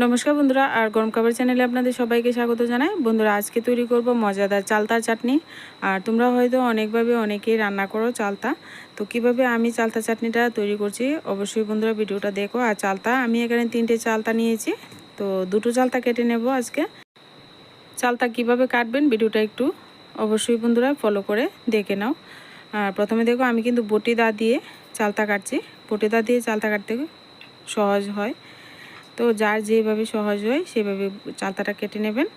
নমস্কার বন্ধুরা, আর গরম খাবার চ্যানেলে আপনাদের সবাইকে স্বাগত জানাই। বন্ধুরা, আজকে তৈরি করব মজাদার চালতার চাটনি। আর তোমরা হয়তো অনেকভাবে অনেকেই রান্না করো চালতা। তো কীভাবে আমি চালতা চাটনিটা তৈরি করছি, অবশ্যই বন্ধুরা ভিডিওটা দেখো। আর চালতা, আমি এখানে তিনটে চালতা নিয়েছি। তো দুটো চালতা কেটে নেব আজকে। চালতা কীভাবে কাটবেন ভিডিওটা একটু অবশ্যই বন্ধুরা ফলো করে দেখে নাও। আর প্রথমে দেখো, আমি কিন্তু বটি দা দিয়ে চালতা কাটছি। বটি দা দিয়ে চালতা কাটতে সহজ হয়। তো যার যেভাবে সহজ হয়, সেভাবে চালতাটা কেটে নেবেন।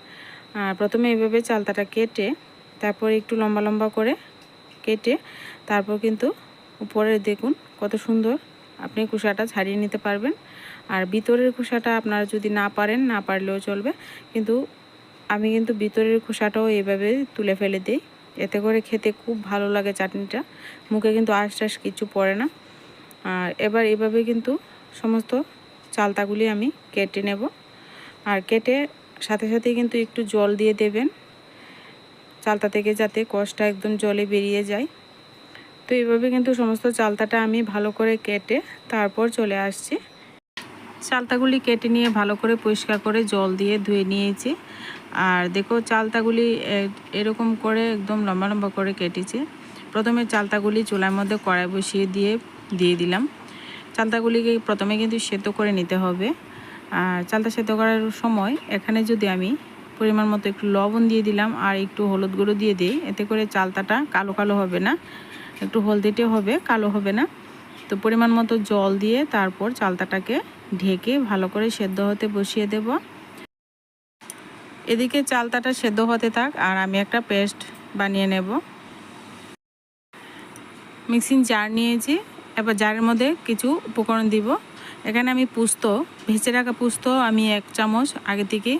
আর প্রথমে এইভাবে চালতাটা কেটে, তারপর একটু লম্বা লম্বা করে কেটে, তারপর কিন্তু উপরে দেখুন কত সুন্দর আপনি কুসাটা ছাড়িয়ে নিতে পারবেন। আর ভিতরের খোসাটা আপনারা যদি না পারেন, না পারলেও চলবে। কিন্তু আমি কিন্তু ভিতরের খোসাটাও এইভাবে তুলে ফেলে দিই। এতে করে খেতে খুব ভালো লাগে চাটনিটা। মুখে কিন্তু আশ টাশ কিছু পড়ে না। আর এবার এভাবে কিন্তু সমস্ত চালতাগুলি আমি কেটে নেব। আর কেটে সাথে সাথে কিন্তু একটু জল দিয়ে দেবেন। চালতা থেকে যাতে কষটা একদম জলে বেরিয়ে যায়। তো এইভাবে কিন্তু সমস্ত চালতাটা আমি ভালো করে কেটে তারপর চলে আসছি। চালতাগুলি কেটে নিয়ে ভালো করে পরিষ্কার করে জল দিয়ে ধুয়ে নিয়েছি। আর দেখো চালতাগুলি এরকম করে একদম লম্বা লম্বা করে কেটেছি। প্রথমে চালতাগুলি চুলার মধ্যে কড়াই বসিয়ে দিয়ে দিয়ে দিলাম। চালতাগুলিকে প্রথমে কিন্তু সেদ্ধ করে নিতে হবে। আর চালতা সেদ্ধ করার সময় এখানে যদি আমি পরিমাণ মতো একটু লবণ দিয়ে দিলাম আর একটু হলুদ গুঁড়ো দিয়ে দিই, এতে করে চালতাটা কালো কালো হবে না। একটু হলদিটে হবে, কালো হবে না। তো পরিমাণ মতো জল দিয়ে তারপর চালতাটাকে ঢেকে ভালো করে সেদ্ধ হতে বসিয়ে দেব। এদিকে চালতাটা সেদ্ধ হতে থাক আর আমি একটা পেস্ট বানিয়ে নেব। মিক্সিং জার নিয়েছি। এবার জারের মধ্যে কিছু উপকরণ দিব। এখানে আমি পুস্ত, ভেজে রাখা পুস্ত আমি এক চামচ আগে থেকে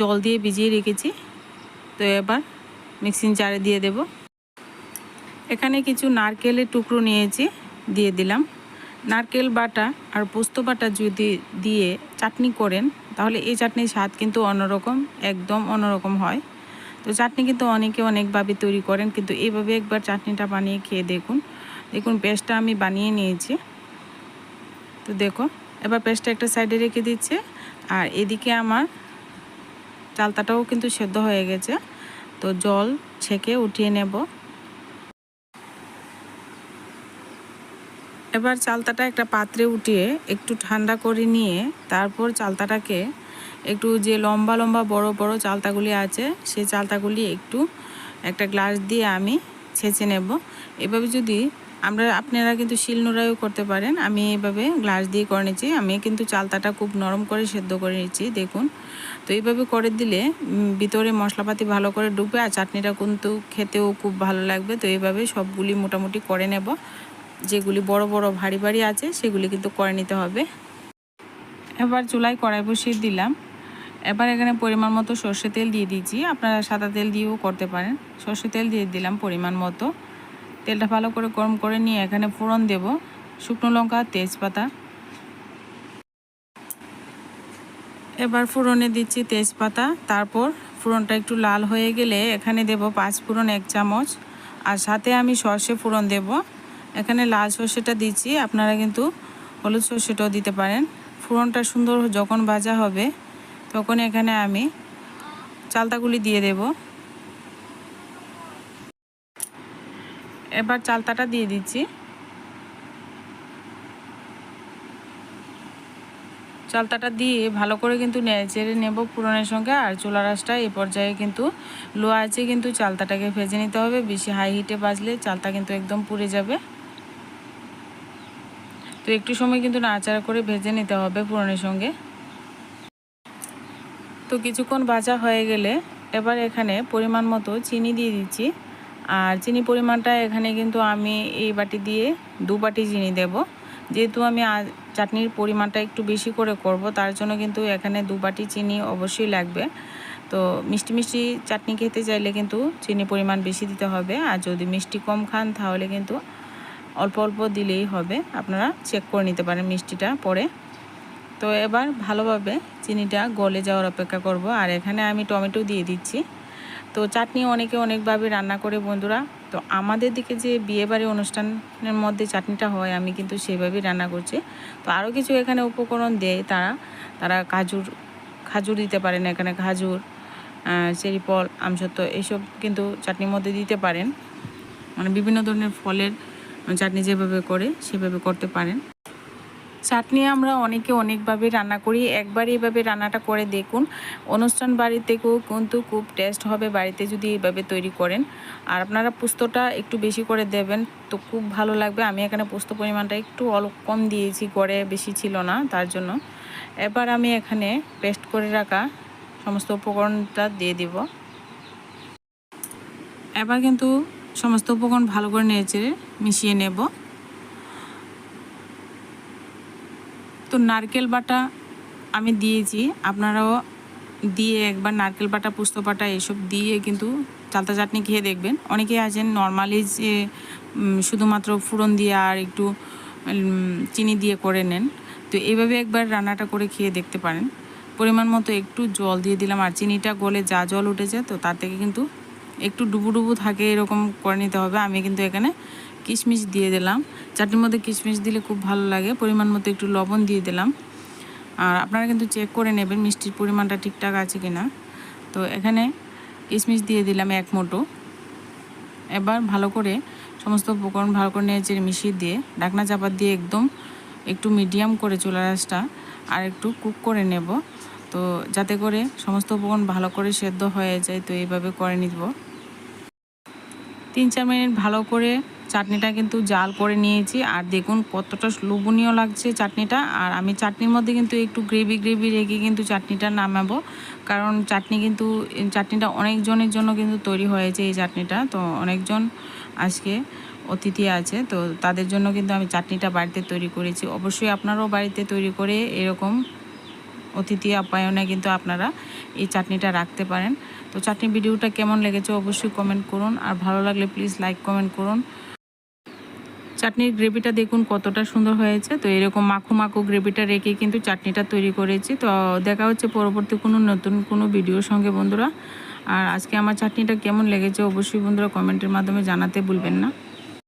জল দিয়ে ভিজিয়ে রেখেছি। তো এবার মিক্সিং জারে দিয়ে দেব। এখানে কিছু নারকেলের টুকরো নিয়েছি, দিয়ে দিলাম। নারকেল বাটা আর পোস্ত বাটা যদি দিয়ে চাটনি করেন, তাহলে এই চাটনির স্বাদ কিন্তু অন্যরকম, একদম অন্যরকম হয়। তো চাটনি কিন্তু অনেকে অনেকভাবে তৈরি করেন, কিন্তু এইভাবে একবার চাটনিটা বানিয়ে খেয়ে দেখুন। দেখুন পেস্টটা আমি বানিয়ে নিয়েছি। তো দেখো, এবার পেস্টটা একটা সাইডে রেখে দিচ্ছে। আর এদিকে আমার চালতাটাও কিন্তু সেদ্ধ হয়ে গেছে। তো জল ছেঁকে উঠিয়ে নেব। এবার চালতাটা একটা পাত্রে উঠিয়ে একটু ঠান্ডা করে নিয়ে তারপর চালতাটাকে একটু যে লম্বা লম্বা বড় বড় চালতাগুলি আছে সেই চালতাগুলি একটু একটা গ্লাস দিয়ে আমি ছেঁচে নেব। এভাবে যদি আমরা, আপনারা কিন্তু শিল শিলনোড়াও করতে পারেন। আমি এভাবে গ্লাস দিয়ে করে নিচ্ছি। আমি কিন্তু চালতাটা খুব নরম করে সেদ্ধ করে নিচ্ছি, দেখুন। তো এইভাবে করে দিলে ভিতরে মশলাপাতি ভালো করে ডুবে আর চাটনিটা কিন্তু খেতেও খুব ভালো লাগবে। তো এইভাবে সবগুলি মোটামুটি করে নেব। যেগুলি বড় বড় ভারী ভারী আছে, সেগুলি কিন্তু করে নিতে হবে। এবার চুলায় কড়াই বসিয়ে দিলাম। এবার এখানে পরিমাণ মতো সর্ষে তেল দিয়ে দিচ্ছি আপনারা সাদা তেল দিয়েও করতে পারেন। সর্ষে তেল দিয়ে দিলাম পরিমাণ মতো। তেলটা ভালো করে গরম করে নিয়ে এখানে ফোড়ন দেব। শুকনো লঙ্কা, তেজপাতা। এবার ফোড়নে দিচ্ছি তেজপাতা। তারপর ফোড়নটা একটু লাল হয়ে গেলে এখানে দেব পাঁচ ফোড়ন, এক চামচ। আর সাথে আমি সর্ষে ফোড়ন দেব। এখানে লাল সর্ষেটা দিচ্ছি, আপনারা কিন্তু হলুদ সর্ষেটাও দিতে পারেন। ফোড়নটা সুন্দর যখন ভাজা হবে, তখন এখানে আমি চালতাগুলি দিয়ে দেব। এবার চালতাটা দিয়ে দিচ্ছি। চালতাটা দিয়ে ভালো করে কিন্তু নেড়ে নেব পুরনের সঙ্গে, আর চুলা রাসটা এই পর্যায়ে কিন্তু লো আছে কিন্তু চালতাটাকে ভেজে নিতে হবে। বেশি হাই হিটে বাজলে চালতা কিন্তু একদম পুড়ে যাবে। তো একটু সময় কিন্তু নাড়াচাড়া করে ভেজে নিতে হবে পুরনের সঙ্গে। তো কিছুক্ষণ ভাজা হয়ে গেলে এবার এখানে পরিমাণ মতো চিনি দিয়ে দিচ্ছি। আর চিনি পরিমাণটা এখানে কিন্তু আমি এই বাটি দিয়ে দু বাটি চিনি দেব। যেহেতু আমি চাটনির পরিমাণটা একটু বেশি করে করব, তার জন্য কিন্তু এখানে দু বাটি চিনি অবশ্যই লাগবে। তো মিষ্টি মিষ্টি চাটনি খেতে চাইলে কিন্তু চিনি পরিমাণ বেশি দিতে হবে। আর যদি মিষ্টি কম খান, তাহলে কিন্তু অল্প অল্প দিলেই হবে। আপনারা চেক করে নিতে পারেন মিষ্টিটা পরে। তো এবার ভালোভাবে চিনিটা গলে যাওয়ার অপেক্ষা করব। আর এখানে আমি টমেটো দিয়ে দিচ্ছি। তো চাটনি অনেকে অনেকভাবে রান্না করে বন্ধুরা। তো আমাদের দিকে যে বিয়েবাড়ি অনুষ্ঠানের মধ্যে চাটনিটা হয়, আমি কিন্তু সেভাবেই রান্না করছি। তো আরও কিছু এখানে উপকরণ দেয় তারা। তারা কাজুর খাজুর দিতে পারেন, এখানে খাজুর চেরি ফল, আমসত্ব এইসব কিন্তু চাটনির মধ্যে দিতে পারেন। মানে বিভিন্ন ধরনের ফলের চাটনি যেভাবে করে, সেভাবে করতে পারেন। চাটনি আমরা অনেকে অনেকভাবে রান্না করি। একবার এইভাবে রান্নাটা করে দেখুন। অনুষ্ঠান বাড়িতেও কিন্তু খুব টেস্ট হবে বাড়িতে যদি এইভাবে তৈরি করেন। আর আপনারা পোস্তটা একটু বেশি করে দেবেন তো খুব ভালো লাগবে। আমি এখানে পোস্ত পরিমাণটা একটু অল্প কম দিয়েছি, গড়ে বেশি ছিল না তার জন্য। এবার আমি এখানে পেস্ট করে রাখা সমস্ত উপকরণটা দিয়ে দিব। এবার কিন্তু সমস্ত উপকরণ ভালো করে নেড়ে মিশিয়ে নেব। তো নারকেল বাটা আমি দিয়েছি। আপনারাও দিয়ে একবার নারকেল বাটা, পুস্ত বাটা এসব দিয়ে কিন্তু চালতা চাটনি খেয়ে দেখবেন। অনেকে আছেন নর্মালি যে শুধুমাত্র ফুরন দিয়ে আর একটু চিনি দিয়ে করে নেন। তো এইভাবে একবার রান্নাটা করে খেয়ে দেখতে পারেন। পরিমাণ মতো একটু জল দিয়ে দিলাম আর চিনিটা গলে যা জল উঠেছে তো তার থেকে কিন্তু একটু ডুবু ডুবু থাকে এরকম করে নিতে হবে। আমি কিন্তু এখানে কিশমিশ দিয়ে দিলাম। চাটনির মধ্যে কিশমিশ দিলে খুব ভালো লাগে। পরিমাণ মতো একটু লবণ দিয়ে দিলাম। আর আপনারা কিন্তু চেক করে নেবেন মিষ্টির পরিমাণটা ঠিকঠাক আছে কি না তো এখানে কিশমিশ দিয়ে দিলাম এক মুঠো। এবার ভালো করে সমস্ত উপকরণ ভালো করে নিয়ে চেড়ে মিশিয়ে দিয়ে ঢাকনা চাপা দিয়ে একদম একটু মিডিয়াম করে চুলা রাসটা আর একটু কুক করে নেব। তো যাতে করে সমস্ত উপকরণ ভালো করে সেদ্ধ হয়ে যায়, তো এইভাবে করে নিব। তিন চার মিনিট ভালো করে চাটনিটা কিন্তু জাল করে নিয়েছি। আর দেখুন কতটা লোভনীয় লাগছে চাটনিটা। আর আমি চাটনির মধ্যে কিন্তু একটু গ্রেভি গ্রেভি রেখে কিন্তু চাটনিটা নামাবো। কারণ চাটনি কিন্তু, চাটনিটা অনেকজনের জন্য কিন্তু তৈরি হয়েছে এই চাটনিটা। তো অনেকজন আজকে অতিথি আছে, তো তাদের জন্য কিন্তু আমি চাটনিটা বাড়িতে তৈরি করেছি। অবশ্যই আপনারাও বাড়িতে তৈরি করে এরকম অতিথি আপ্যায়নে কিন্তু আপনারা এই চাটনিটা রাখতে পারেন। তো চাটনি ভিডিওটা কেমন লেগেছে অবশ্যই কমেন্ট করুন। আর ভালো লাগলে প্লিজ লাইক কমেন্ট করুন। চাটনির গ্রেভিটা দেখুন কতটা সুন্দর হয়েছে। তো এরকম মাখো মাখো গ্রেভিটা রেখে কিন্তু চাটনিটা তৈরি করেছি। তো দেখা হচ্ছে পরবর্তী কোনো নতুন কোনো ভিডিওর সঙ্গে বন্ধুরা। আর আজকে আমার চাটনিটা কেমন লেগেছে অবশ্যই বন্ধুরা কমেন্টের মাধ্যমে জানাতে ভুলবেন না।